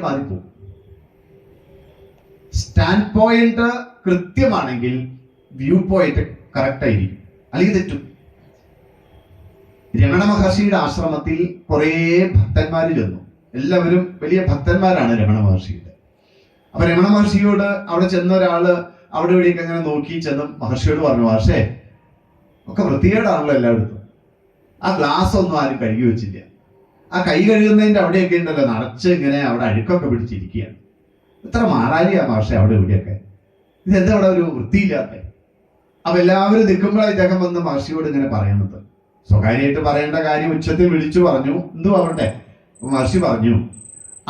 Point മാറിപ്പോകും stand point കൃത്യമാണെങ്കിൽ view point correct ആയിരിക്കും. അല്ലെങ്കിൽ തെറ്റും. രമണ മഹർഷിയുടെ ആശ്രമത്തിൽ കുറേ ഭക്തന്മാർ ചെന്നു. എല്ലാവരും വലിയ ഭക്തന്മാരാണ് രമണ മഹർഷിയുടെ. അപ്പൊ രമണ മഹർഷിയോട് അവിടെ ചെന്ന ഒരാൾ അവിടെ ഇവിടെയൊക്കെ അങ്ങനെ നോക്കി ചെന്ന് മഹർഷിയോട് പറഞ്ഞു മഹർഷേ ഒക്കെ വൃത്തികേടാണല്ലോ എല്ലായിടത്തും. ആ ഗ്ലാസ് ഒന്നും ആരും കഴുകി വെച്ചില്ല. ആ കൈ കഴുകുന്നതിന്റെ അവിടെയൊക്കെ ഉണ്ടല്ലോ നിറച്ച് ഇങ്ങനെ അവിടെ അഴുക്കൊക്കെ പിടിച്ചിരിക്കുകയാണ്. എത്ര മാറാലിയാ പക്ഷെ അവിടെ ഇവിടെയൊക്കെ. ഇതെന്താ അവിടെ ഒരു വൃത്തിയില്ലാത്ത? അപ്പൊ എല്ലാവരും നിൽക്കുമ്പോഴാണ് ഇദ്ദേഹം വന്ന് മഹർഷിയോട് ഇങ്ങനെ പറയുന്നത്. സ്വകാര്യമായിട്ട് പറയേണ്ട കാര്യം ഉച്ചത്തിൽ വിളിച്ചു പറഞ്ഞു. എന്ത് പറയണ്ടേ? മഹർഷി പറഞ്ഞു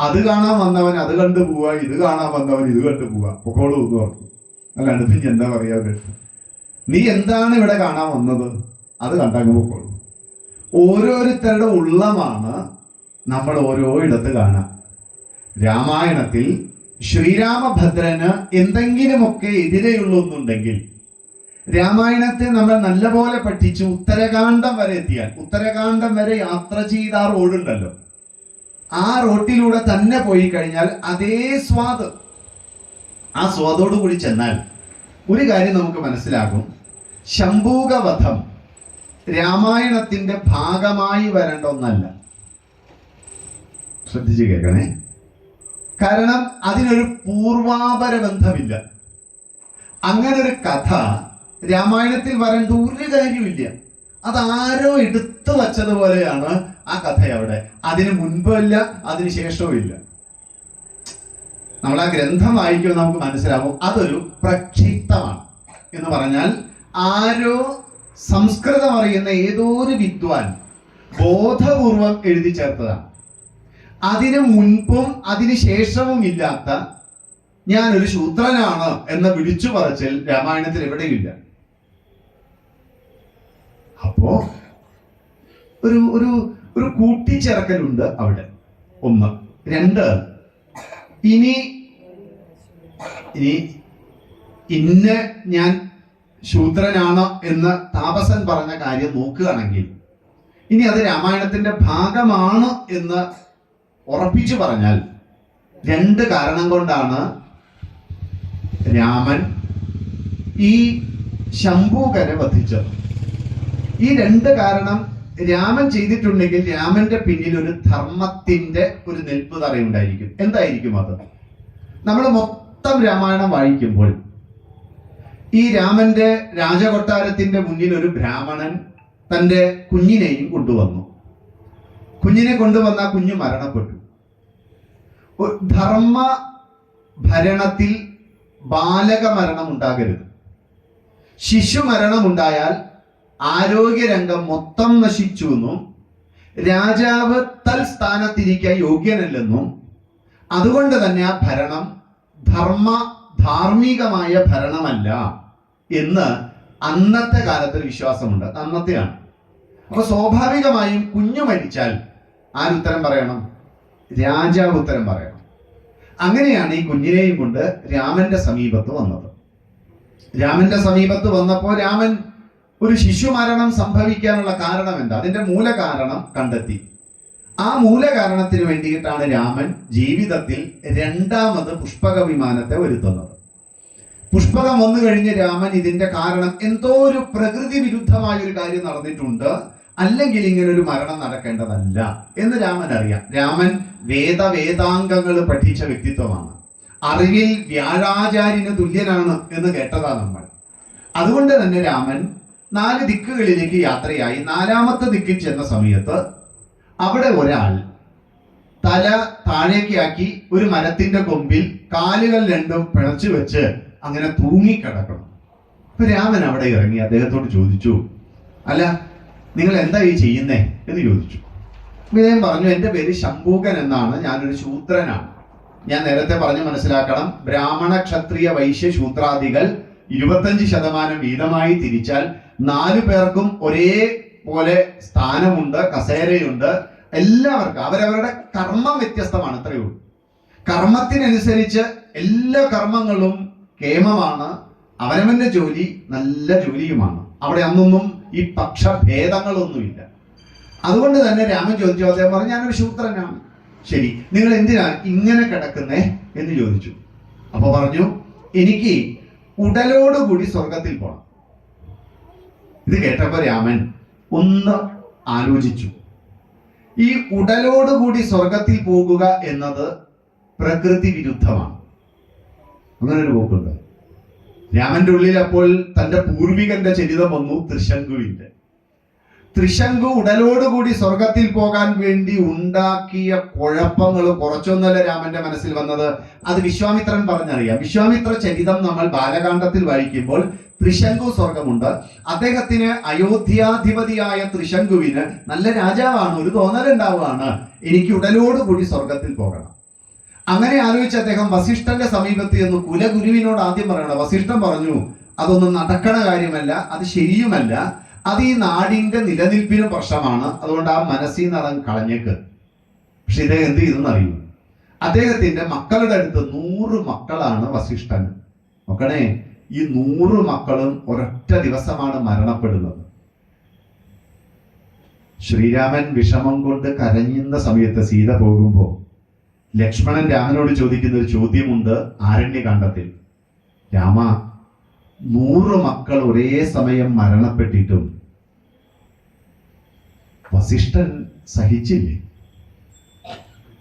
അത് കാണാൻ വന്നവൻ അത് കണ്ടു പോവാ ഇത് കാണാൻ വന്നവൻ ഇത് കണ്ടു പോവാ പൊക്കോളൂ എന്ന് പറഞ്ഞു. അല്ലാണ്ട് പിന്നെ എന്താ പറയാ നീ എന്താണ് ഇവിടെ കാണാൻ വന്നത്? അത് കണ്ടങ്ങ് പൊക്കോളൂ. ഓരോരുത്തരുടെ ഉള്ളമാണ് നമ്മൾ ഓരോ ഇടത്ത് കാണാം രാമായണത്തിൽ ശ്രീരാമഭദ്രന് എന്തെങ്കിലുമൊക്കെ എതിരെയുള്ളൊന്നുണ്ടെങ്കിൽ രാമായണത്തെ നമ്മൾ നല്ലപോലെ പഠിച്ച് ഉത്തരകാന്ഡം വരെ എത്തിയാൽ ഉത്തരകാന്ഡം വരെ യാത്ര ചെയ്ത ആ റോഡുണ്ടല്ലോ. ആ റോട്ടിലൂടെ തന്നെ പോയി കഴിഞ്ഞാൽ അതേ സ്വാദ്. ആ സ്വാദോടു കൂടി ചെന്നാൽ ഒരു കാര്യം നമുക്ക് മനസ്സിലാകും. ശംഭൂകവധം. രാമായണത്തിന്റെ ഭാഗമായി വരേണ്ട ഒന്നല്ല. ശ്രദ്ധിച്ചു കേൾക്കണേ. കാരണം അതിനൊരു പൂർവാപര ബന്ധമില്ല അങ്ങനെ ഒരു കഥ രാമായണത്തിൽ വരേണ്ട ഒരു കാര്യമില്ല അതാരോ എടുത്തു വച്ചതുപോലെയാണ് ആ കഥ അവിടെ അതിന് മുൻപല്ല അതിന് ശേഷവും ഇല്ല. നമ്മൾ ആ ഗ്രന്ഥം വായിക്കുമ്പോൾ നമുക്ക് മനസ്സിലാവും അതൊരു പ്രക്ഷിപ്തമാണ്. എന്ന് പറഞ്ഞാൽ ആരോ സംസ്കൃതം അറിയുന്ന ഏതോ ഒരു വിദ്വാൻ ബോധപൂർവം എഴുതി ചേർത്തതാണ് അതിന് മുൻപും അതിനു ശേഷവും ഇല്ലാത്ത ഒരു ശൂദ്രനാണ് എന്ന് വിളിച്ചു പറച്ചൽ രാമായണത്തിൽ എവിടെയില്ല. അപ്പോ ഒരു ഒരു ഒരു കൂട്ടിച്ചേർക്കലുണ്ട് അവിടെ. ഒന്ന്. രണ്ട്. ഇനി ഇനി ഇന്ന് ഞാൻ ശൂദ്രനാണ് എന്ന് താപസൻ പറഞ്ഞ കാര്യം നോക്കുകയാണെങ്കിൽ ഇനി അത് രാമായണത്തിന്റെ ഭാഗമാണ് എന്ന് ഉറപ്പിച്ചു പറഞ്ഞാൽ രണ്ട് കാരണം കൊണ്ടാണ് രാമൻ ഈ ശംഭൂകനെ വധിച്ചത്. ഈ രണ്ട് കാരണം രാമൻ ചെയ്തിട്ടുണ്ടെങ്കിൽ രാമന്റെ പിന്നിൽ ഒരു ധർമ്മത്തിന്റെ ഒരു നിൽപ്പ് തറയുണ്ടായിരിക്കും എന്തായിരിക്കും അത്? നമ്മൾ മൊത്തം രാമായണം വായിക്കുമ്പോൾ ഈ രാമന്റെ രാജകൊട്ടാരത്തിന്റെ മുന്നിൽ ഒരു ബ്രാഹ്മണൻ തന്റെ കുഞ്ഞിനെയും കൊണ്ടുവന്നു. കുഞ്ഞിനെ കൊണ്ടുവന്ന കുഞ്ഞു മരണപ്പെട്ടു. ധർമ്മ ഭരണത്തിൽ ബാലക മരണം ഉണ്ടാകരുത് ശിശു മരണം ഉണ്ടായാൽ ആരോഗ്യരംഗം മൊത്തം നശിച്ചു എന്നും രാജാവ് തൽസ്ഥാനത്തിരിക്കാൻ യോഗ്യനല്ലെന്നും അതുകൊണ്ട് തന്നെ ആ ഭരണം ധർമ്മ ധാർമ്മികമായ ഭരണമല്ല. എന്ന് അന്നത്തെ കാലത്ത് വിശ്വാസമുണ്ട്. അന്നത്തെയാണ്. അപ്പൊ സ്വാഭാവികമായും കുഞ്ഞു മരിച്ചാൽ ആരുത്തരം പറയണം? രാജാവ് ഉത്തരം പറയണം. അങ്ങനെയാണ് ഈ കുഞ്ഞിനെയും കൊണ്ട് രാമന്റെ സമീപത്ത് വന്നത്. രാമന്റെ സമീപത്ത് വന്നപ്പോൾ രാമൻ ഒരു ശിശു മരണം സംഭവിക്കാനുള്ള കാരണം എന്താ? അതിന്റെ മൂലകാരണം കണ്ടെത്തി. ആ മൂലകാരണത്തിന് വേണ്ടിയിട്ടാണ് രാമൻ ജീവിതത്തിൽ രണ്ടാമത് പുഷ്പക വിമാനത്തെ വരുത്തുന്നത്. പുഷ്പകം വന്നു കഴിഞ്ഞ് രാമൻ ഇതിന്റെ കാരണം എന്തോ ഒരു പ്രകൃതി വിരുദ്ധമായ ഒരു കാര്യം നടന്നിട്ടുണ്ട്. അല്ലെങ്കിൽ ഇങ്ങനെ ഒരു മരണം നടക്കേണ്ടതല്ല എന്ന് രാമൻ അറിയാം. രാമൻ വേദ വേദാംഗങ്ങൾ പഠിച്ച വ്യക്തിത്വമാണ്. അറിവിൽ വ്യാഴാചാര്യന് തുല്യനാണ് എന്ന് കേട്ടതാ നമ്മൾ. അതുകൊണ്ട് തന്നെ രാമൻ നാല് ദിക്കുകളിലേക്ക് യാത്രയായി. നാലാമത്തെ ദിക്കിൽ ചെന്ന സമയത്ത് അവിടെ ഒരാൾ തല താഴേക്കാക്കി ഒരു മരത്തിന്റെ കൊമ്പിൽ കാലുകൾ രണ്ടും പിണച്ചു വെച്ച് അങ്ങനെ തൂങ്ങിക്കിടക്കണം. അപ്പൊ രാമൻ അവിടെ ഇറങ്ങി അദ്ദേഹത്തോട് ചോദിച്ചു അല്ല നിങ്ങൾ എന്താ ഈ ചെയ്യുന്നേ? എന്ന് ചോദിച്ചു. വിനയം പറഞ്ഞു എന്റെ പേര് ശംഭൂകൻ എന്നാണ് ഞാനൊരു ശൂദ്രനാണ്. ഞാൻ നേരത്തെ പറഞ്ഞു മനസ്സിലാക്കണം ബ്രാഹ്മണ ക്ഷത്രിയ വൈശ്യ ശൂദ്രാദികൾ ഇരുപത്തഞ്ച് ശതമാനം വീതമായി തിരിച്ചാൽ നാലു പേർക്കും ഒരേ പോലെ സ്ഥാനമുണ്ട് കസേരയുണ്ട്. എല്ലാവർക്കും അവരവരുടെ കർമ്മം വ്യത്യസ്തമാണ് അത്രയേ ഉള്ളൂ. കർമ്മത്തിനനുസരിച്ച് എല്ലാ കർമ്മങ്ങളും കേമമാണ്. അവനവന്റെ ജോലി നല്ല ജോലിയുമാണ്. അവിടെ അന്നൊന്നും ഈ പക്ഷഭേദങ്ങളൊന്നുമില്ല. അതുകൊണ്ട് തന്നെ രാമൻ ചോദിച്ചു അദ്ദേഹം പറഞ്ഞു ഞാനൊരു ശൂത്രനാണ്. ശരി നിങ്ങൾ എന്തിനാണ് ഇങ്ങനെ കിടക്കുന്നേ? എന്ന് ചോദിച്ചു. അപ്പോൾ പറഞ്ഞു എനിക്ക് ഉടലോടുകൂടി സ്വർഗത്തിൽ പോകണം ഇത് കേട്ടപ്പോൾ രാമൻ ഒന്ന് ആലോചിച്ചു. ഈ ഉടലോടുകൂടി സ്വർഗത്തിൽ പോകുക എന്നത് പ്രകൃതി വിരുദ്ധമാണ്. അങ്ങനെ ഒരു പോക്കുണ്ട്. രാമന്റെ ഉള്ളിൽ അപ്പോൾ തന്റെ പൂർവികന്റെ ചരിതം വന്നു തൃശങ്കുവിന്റെ. തൃശങ്കു ഉടലോടുകൂടി സ്വർഗത്തിൽ പോകാൻ വേണ്ടി ഉണ്ടാക്കിയ കുഴപ്പങ്ങൾ കുറച്ചൊന്നല്ല രാമന്റെ മനസ്സിൽ വന്നത്? അത് വിശ്വാമിത്രൻ പറഞ്ഞറിയാം. വിശ്വാമിത്ര ചരിതം നമ്മൾ ബാലകാന്ഡത്തിൽ വായിക്കുമ്പോൾ ത്രിശങ്കു സ്വർഗമുണ്ട് അദ്ദേഹത്തിന് അയോധ്യാധിപതിയായ ത്രിശങ്കുവിന് നല്ല രാജാവാണ് ഒരു തോന്നലുണ്ടാവുകയാണ്. എനിക്ക് ഉടലോടുകൂടി സ്വർഗത്തിൽ പോകണം. അങ്ങനെ ആലോചിച്ച് അദ്ദേഹം വസിഷ്ഠന്റെ സമീപത്ത് എന്ന് കുലഗുരുവിനോട് ആദ്യം പറയണം. വസിഷ്ഠൻ പറഞ്ഞു അതൊന്നും നടക്കണ കാര്യമല്ല അത് ശരിയുമല്ല. അത് ഈ നാടിന്റെ നിലനിൽപ്പിന് പ്രശ്നമാണ്. അതുകൊണ്ട് ആ മനസ്സിൽ നിന്ന് അതങ്ങ് കളഞ്ഞേക്ക്. പക്ഷെ ഇദ്ദേഹം എന്ത് ചെയ്തെന്ന് അറിയൂ അദ്ദേഹത്തിന്റെ മക്കളുടെ അടുത്ത് നൂറ് മക്കളാണ് വസിഷ്ഠൻ. നോക്കണേ ഈ നൂറ് മക്കളും ഒരൊറ്റ ദിവസമാണ് മരണപ്പെടുന്നത്. ശ്രീരാമൻ വിഷമം കൊണ്ട് കരഞ്ഞുന്ന സമയത്ത് സീത പോകുമ്പോൾ ലക്ഷ്മണൻ രാമനോട് ചോദിക്കുന്ന ഒരു ചോദ്യമുണ്ട് ആരണ്യകാണ്ഡത്തിൽ രാമ നൂറ് മക്കൾ ഒരേ സമയം മരണപ്പെട്ടിട്ടും വസിഷ്ഠൻ സഹിച്ചില്ലേ?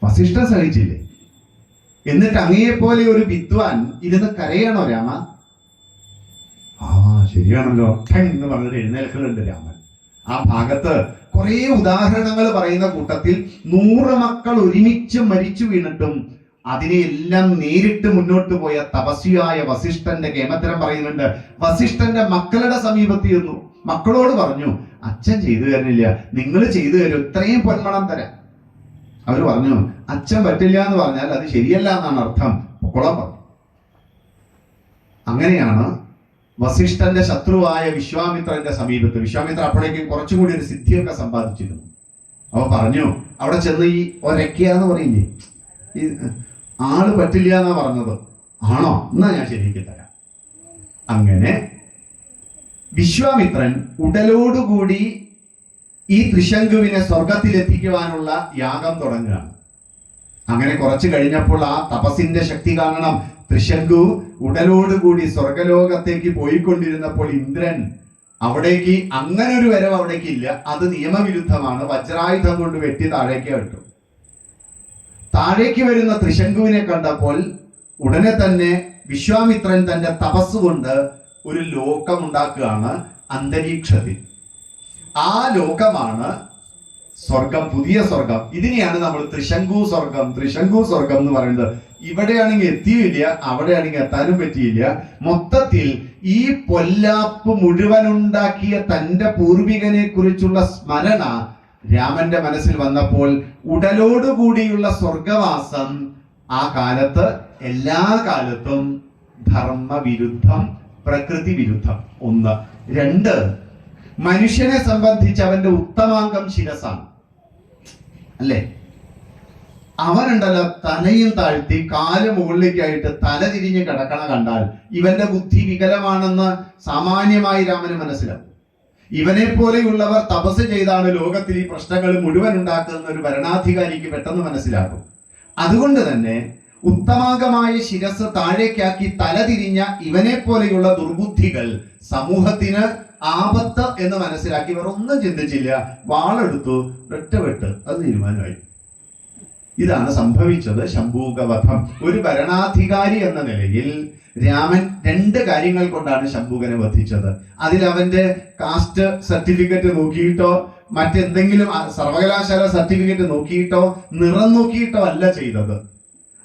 വസിഷ്ഠൻ സഹിച്ചില്ലേ? എന്നിട്ട് അങ്ങയെപ്പോലെ ഒരു വിദ്വാൻ ഇരുന്ന് കരയണോ രാമ? ആ ശരിയാണല്ലോ. എന്ന് പറഞ്ഞിട്ട് എഴുന്നേൽക്കുന്നുണ്ട് രാമൻ. ആ ഭാഗത്ത് കുറെ ഉദാഹരണങ്ങൾ പറയുന്ന കൂട്ടത്തിൽ നൂറ് മക്കൾ ഒരുമിച്ച് മരിച്ചു വീണിട്ടും അതിനെയെല്ലാം നേരിട്ട് മുന്നോട്ട് പോയ തപസ്വിയായ വസിഷ്ഠന്റെ കേമത്തരം പറയുന്നുണ്ട്. വസിഷ്ഠന്റെ മക്കളുടെ സമീപത്ത് ചെന്നു മക്കളോട് പറഞ്ഞു അച്ഛൻ ചെയ്തു തരുന്നില്ല നിങ്ങൾ ചെയ്തു തരും. ഇത്രയും പൊന്മണം തരാം അവർ പറഞ്ഞു അച്ഛൻ പറ്റില്ല എന്ന് പറഞ്ഞാൽ അത് ശരിയല്ല എന്നാണ് അർത്ഥം. പൊക്കോളം പറഞ്ഞു. അങ്ങനെയാണ് വസിഷ്ഠന്റെ ശത്രുവായ വിശ്വാമിത്രന്റെ സമീപത്ത്. വിശ്വാമിത്ര അപ്പോഴേക്കും കുറച്ചുകൂടി ഒരു സിദ്ധിയൊക്കെ സമ്പാദിച്ചിരുന്നു. അവ പറഞ്ഞു അവിടെ ചെന്ന് ഈ ഒരയ്ക്കുക എന്ന് പറയില്ലേ? ഈ ആൾ പറ്റില്ല എന്നാ പറഞ്ഞത്. ആണോ? എന്നാ ഞാൻ ശരിക്കും തരാം. അങ്ങനെ വിശ്വാമിത്രൻ ഉടലോടുകൂടി ഈ ത്രിശങ്കുവിനെ സ്വർഗത്തിലെത്തിക്കുവാനുള്ള യാഗം തുടങ്ങുകയാണ്. അങ്ങനെ കുറച്ച് കഴിഞ്ഞപ്പോൾ ആ തപസിന്റെ ശക്തി കാണണം. ത്രിശങ്കു ഉടലോടുകൂടി സ്വർഗലോകത്തേക്ക് പോയിക്കൊണ്ടിരുന്നപ്പോൾ ഇന്ദ്രൻ അവിടേക്ക് അങ്ങനെ ഒരു വരവ് അവിടേക്ക് ഇല്ല. അത് നിയമവിരുദ്ധമാണ്. വജ്രായുധം കൊണ്ട് വെട്ടി താഴേക്ക് വിട്ടു താഴേക്ക് വരുന്ന ത്രിശങ്കുവിനെ കണ്ടപ്പോൾ ഉടനെ തന്നെ വിശ്വാമിത്രൻ തന്റെ തപസ് കൊണ്ട് ഒരു ലോകമുണ്ടാക്കുകയാണ് അന്തരീക്ഷത്തിൽ. ആ ലോകമാണ് സ്വർഗം പുതിയ സ്വർഗം. ഇതിനെയാണ് നമ്മൾ ത്രിശങ്കു സ്വർഗം. ത്രിശങ്കു സ്വർഗം എന്ന് പറയുന്നത് ഇവിടെയാണെങ്കിൽ എത്തിയില്ല അവിടെയാണെങ്കിൽ എത്താനും പറ്റിയില്ല. മൊത്തത്തിൽ ഈ പൊല്ലാപ്പ് മുഴുവൻ ഉണ്ടാക്കിയ തന്റെ പൂർവികനെ കുറിച്ചുള്ള സ്മരണ രാമന്റെ മനസ്സിൽ വന്നപ്പോൾ ഉടലോടുകൂടിയുള്ള സ്വർഗവാസം ആ കാലത്ത് എല്ലാ കാലത്തും ധർമ്മവിരുദ്ധം പ്രകൃതി വിരുദ്ധം ഒന്ന്. രണ്ട്. മനുഷ്യനെ സംബന്ധിച്ച് അവന്റെ ഉത്തമാംഗം ശിരസാണ്. അല്ലേ? അവനുണ്ടല്ലോ തലയും താഴ്ത്തി കാൽ മുകളിലേക്കായിട്ട് തല തിരിഞ്ഞ് കിടക്കണ കണ്ടാൽ ഇവന്റെ ബുദ്ധി വികലമാണെന്ന് സാമാന്യമായി രാമന് മനസ്സിലാവും. ഇവനെ പോലെയുള്ളവർ തപസ് ചെയ്താണ് ലോകത്തിൽ ഈ പ്രശ്നങ്ങൾ മുഴുവൻ ഉണ്ടാക്കുന്ന ഒരു ഭരണാധികാരിക്ക് പെട്ടെന്ന് മനസ്സിലാകും അതുകൊണ്ട് തന്നെ ഉത്തമാകമായ ശിരസ് താഴേക്കാക്കി തലതിരിഞ്ഞ ഇവനെ പോലെയുള്ള ദുർബുദ്ധികൾ സമൂഹത്തിന് ആപത്ത് എന്ന് മനസ്സിലാക്കി ഇവർ ഒന്നും ചിന്തിച്ചില്ല. വാളെടുത്തു ഒറ്റവെട്ട് അത് തീരുമാനമായി. ഇതാണ് സംഭവിച്ചത് ശംഭൂകവധം. ഒരു ഭരണാധികാരി എന്ന നിലയിൽ രാമൻ രണ്ട് കാര്യങ്ങൾ കൊണ്ടാണ് ശംഭൂകനെ വധിച്ചത്. അതിൽ അവന്റെ കാസ്റ്റ് സർട്ടിഫിക്കറ്റ് നോക്കിയിട്ടോ മറ്റെന്തെങ്കിലും സർവകലാശാല സർട്ടിഫിക്കറ്റ് നോക്കിയിട്ടോ നിറം നോക്കിയിട്ടോ അല്ല ചെയ്തത്.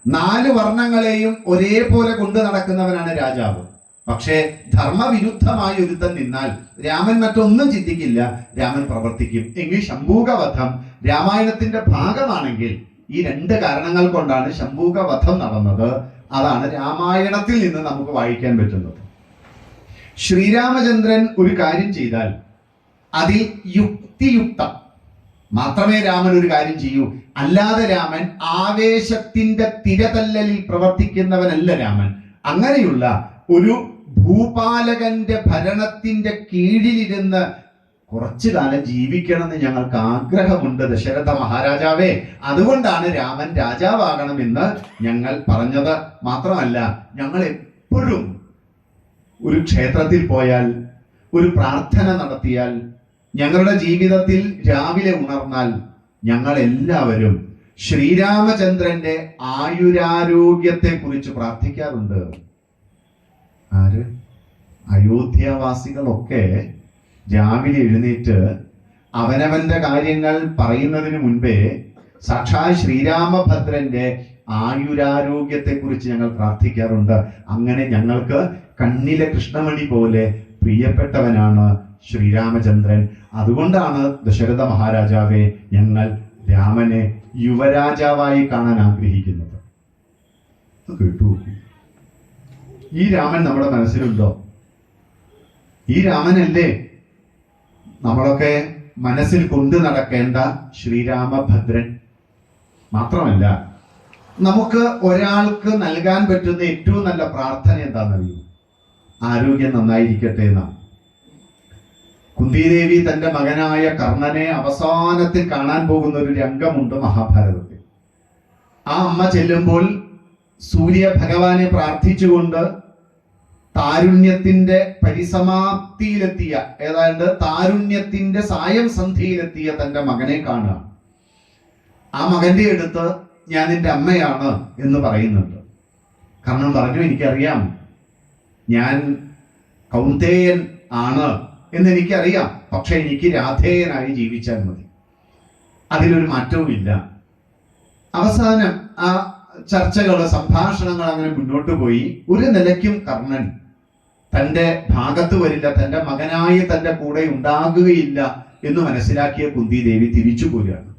നാല് വർണങ്ങളെയും ഒരേപോലെ കൊണ്ട് നടക്കുന്നവനാണ് രാജാവ്. പക്ഷേ ധർമ്മവിരുദ്ധമായി ഒരുത്തൻ നിന്നാൽ രാമൻ മറ്റൊന്നും ചിന്തിക്കില്ല. രാമൻ പ്രവർത്തിക്കും. എങ്കിൽ ശംഭൂകവധം രാമായണത്തിന്റെ ഭാഗമാണെങ്കിൽ ഈ രണ്ട് കാരണങ്ങൾ കൊണ്ടാണ് ശംഭൂകവധം നടന്നത്. അതാണ് രാമായണത്തിൽ നിന്ന് നമുക്ക് വായിക്കാൻ പറ്റുന്നത്. ശ്രീരാമചന്ദ്രൻ ഒരു കാര്യം ചെയ്താൽ അതിൽ യുക്തിയുക്തം മാത്രമേ രാമൻ ഒരു കാര്യം ചെയ്യൂ. അല്ലാതെ രാമൻ ആവേശത്തിന്റെ തിരതല്ലലിൽ പ്രവർത്തിക്കുന്നവനല്ല രാമൻ. അങ്ങനെയുള്ള ഒരു ഭൂപാലകന്റെ ഭരണത്തിന്റെ കീഴിലിരുന്ന് കുറച്ചു കാലം ജീവിക്കണമെന്ന് ഞങ്ങൾക്ക് ആഗ്രഹമുണ്ട് ദശരഥ മഹാരാജാവേ. അതുകൊണ്ടാണ് രാമൻ രാജാവാകണമെന്ന് ഞങ്ങൾ പറഞ്ഞത്. മാത്രമല്ല ഞങ്ങൾ എപ്പോഴും ഒരു ക്ഷേത്രത്തിൽ പോയാൽ ഒരു പ്രാർത്ഥന നടത്തിയാൽ ഞങ്ങളുടെ ജീവിതത്തിൽ രാവിലെ ഉണർന്നാൽ ഞങ്ങൾ എല്ലാവരും ശ്രീരാമചന്ദ്രന്റെ ആയുരാരോഗ്യത്തെ കുറിച്ച് പ്രാർത്ഥിക്കാറുണ്ട്. ആര്? അയോധ്യവാസികളൊക്കെ രാവിലെ എഴുന്നേറ്റ് അവനവന്റെ കാര്യങ്ങൾ പറയുന്നതിന് മുൻപേ സാക്ഷാൽ ശ്രീരാമഭദ്രന്റെ ആയുരാരോഗ്യത്തെ കുറിച്ച് ഞങ്ങൾ പ്രാർത്ഥിക്കാറുണ്ട്. അങ്ങനെ ഞങ്ങൾക്ക് കണ്ണിലെ കൃഷ്ണമണി പോലെ പ്രിയപ്പെട്ടവനാണ് ശ്രീരാമചന്ദ്രൻ. അതുകൊണ്ടാണ് ദശരഥ മഹാരാജാവെ ഞങ്ങൾ രാമനെ യുവരാജാവായി കാണാൻ ആഗ്രഹിക്കുന്നത്. കേട്ടു. ഈ രാമൻ നമ്മുടെ മനസ്സിലുണ്ടോ? ഈ രാമനല്ലേ നമ്മളൊക്കെ മനസ്സിൽ കൊണ്ടു നടക്കേണ്ട ശ്രീരാമഭദ്രൻ? മാത്രമല്ല നമുക്ക് ഒരാൾക്ക് നൽകാൻ പറ്റുന്ന ഏറ്റവും നല്ല പ്രാർത്ഥന എന്താണെന്നറിയോ ആരോഗ്യം നന്നായിരിക്കട്ടെ എന്നാണ്. കുന്തിദേവി തന്റെ മകനായ കർണനെ അവസാനത്തിൽ കാണാൻ പോകുന്ന ഒരു രംഗമുണ്ട് മഹാഭാരതത്തിൽ. ആ അമ്മ ചെല്ലുമ്പോൾ സൂര്യ ഭഗവാനെ പ്രാർത്ഥിച്ചുകൊണ്ട് താരുണ്യത്തിന്റെ പരിസമാപ്തിയിലെത്തിയ ഏതാണ്ട് താരുണ്യത്തിന്റെ സായം സന്ധിയിലെത്തിയ തന്റെ മകനെ കാണുക. ആ മകന്റെ അടുത്ത് ഞാൻ നിന്റെ അമ്മയാണ് എന്ന് പറയുന്നുണ്ട്. കാരണം പറഞ്ഞു എനിക്കറിയാം. ഞാൻ കൗന്തേയൻ ആണ് എന്ന് എനിക്കറിയാം പക്ഷെ എനിക്ക് രാധേയനായി ജീവിച്ചാൽ മതി. അതിലൊരു മാറ്റവുമില്ല. അവസാനം ആ ചർച്ചകൾ സംഭാഷണങ്ങൾ അങ്ങനെ മുന്നോട്ട് പോയി. ഒരു നിലയ്ക്കും കർണൻ തന്റെ ഭാഗത്ത് വരില്ല. തന്റെ മകനായി തന്റെ കൂടെ ഉണ്ടാകുകയില്ല എന്ന് മനസ്സിലാക്കിയ കുന്തിദേവി തിരിച്ചു പോരുകയാണ്.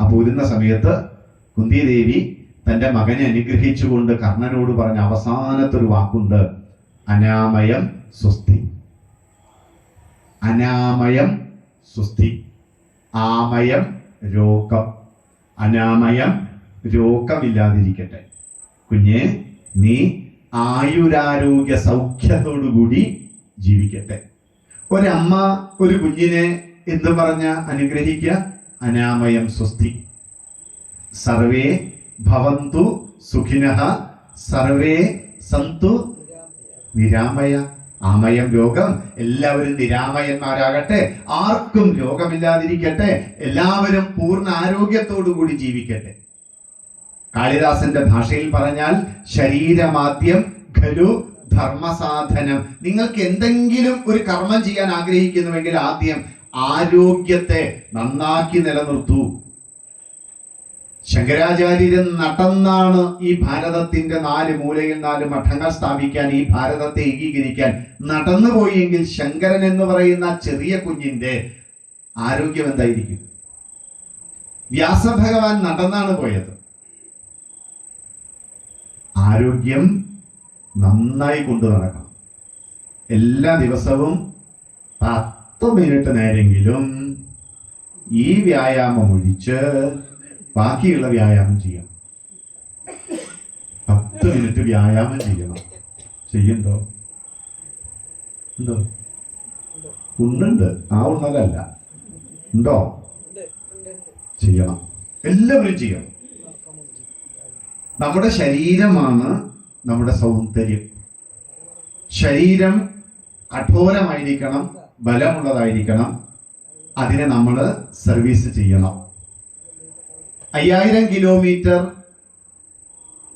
ആ പോരുന്ന സമയത്ത് കുന്തിദേവി തന്റെ മകനെ അനുഗ്രഹിച്ചുകൊണ്ട് കർണനോട് പറഞ്ഞ അവസാനത്തെ ഒരു വാക്കുണ്ട്. അനാമയം സ്വസ്തി. അനാമയം സ്വസ്തി. ആമയം രോഗം. അനാമയം രോഗമില്ലാതിരിക്കട്ടെ. കുഞ്ഞെ നീ ആയുരാരോഗ്യ സൗഖ്യത്തോടുകൂടി ജീവിക്കട്ടെ. ഒരമ്മ ഒരു കുഞ്ഞിനെ എന്ത് പറഞ്ഞ അനുഗ്രഹിക്കുക? അനാമയം സ്വസ്തി. സർവേ ഭവന്തു സുഖിനഃ സർവേ സന്തു നിരാമയ. ആമയം രോഗം എല്ലാവരും നിരാമയന്മാരാകട്ടെ ആർക്കും രോഗമില്ലാതിരിക്കട്ടെ എല്ലാവരും പൂർണ ആരോഗ്യത്തോടു കൂടി ജീവിക്കട്ടെ. കാളിദാസന്റെ ഭാഷയിൽ പറഞ്ഞാൽ ശരീരമാദ്യം ഖലു ധർമ്മസാധനം. നിങ്ങൾക്ക് എന്തെങ്കിലും ഒരു കർമ്മം ചെയ്യാൻ ആഗ്രഹിക്കുന്നുവെങ്കിൽ ആദ്യം ആരോഗ്യത്തെ നന്നാക്കി നിലനിർത്തൂ. ശങ്കരാചാര്യൻ നടന്നാണ് ഈ ഭാരതത്തിന്റെ നാല് മൂലയിൽ നാല് മഠങ്ങൾ സ്ഥാപിക്കാൻ ഈ ഭാരതത്തെ ഏകീകരിക്കാൻ. നടന്നു പോയെങ്കിൽ ശങ്കരൻ എന്ന് പറയുന്ന ചെറിയ കുഞ്ഞിന്റെ ആരോഗ്യം എന്തായിരിക്കും? വ്യാസഭഗവാൻ നടന്നാണ് പോയത്. ആരോഗ്യം നന്നായി കൊണ്ടു നടക്കണം. എല്ലാ ദിവസവും പത്ത് മിനിറ്റ് നേരെങ്കിലും ഈ വ്യായാമം ഒഴിച്ച് ബാക്കിയുള്ള വ്യായാമം ചെയ്യാം. പത്ത് മിനിറ്റ് വ്യായാമം ചെയ്യണം. ചെയ്യണ്ടോ ഉണ്ടോ? ഉണ്ടുണ്ട്. ആ ഉണ്ണലല്ല ഉണ്ടോ? ചെയ്യണം. എല്ലാവരും ചെയ്യണം. നമ്മുടെ ശരീരമാണ് നമ്മുടെ സൗന്ദര്യം. ശരീരം കഠോരമായിരിക്കണം ബലമുള്ളതായിരിക്കണം. അതിനെ നമ്മൾ സർവീസ് ചെയ്യണം. അയ്യായിരം കിലോമീറ്റർ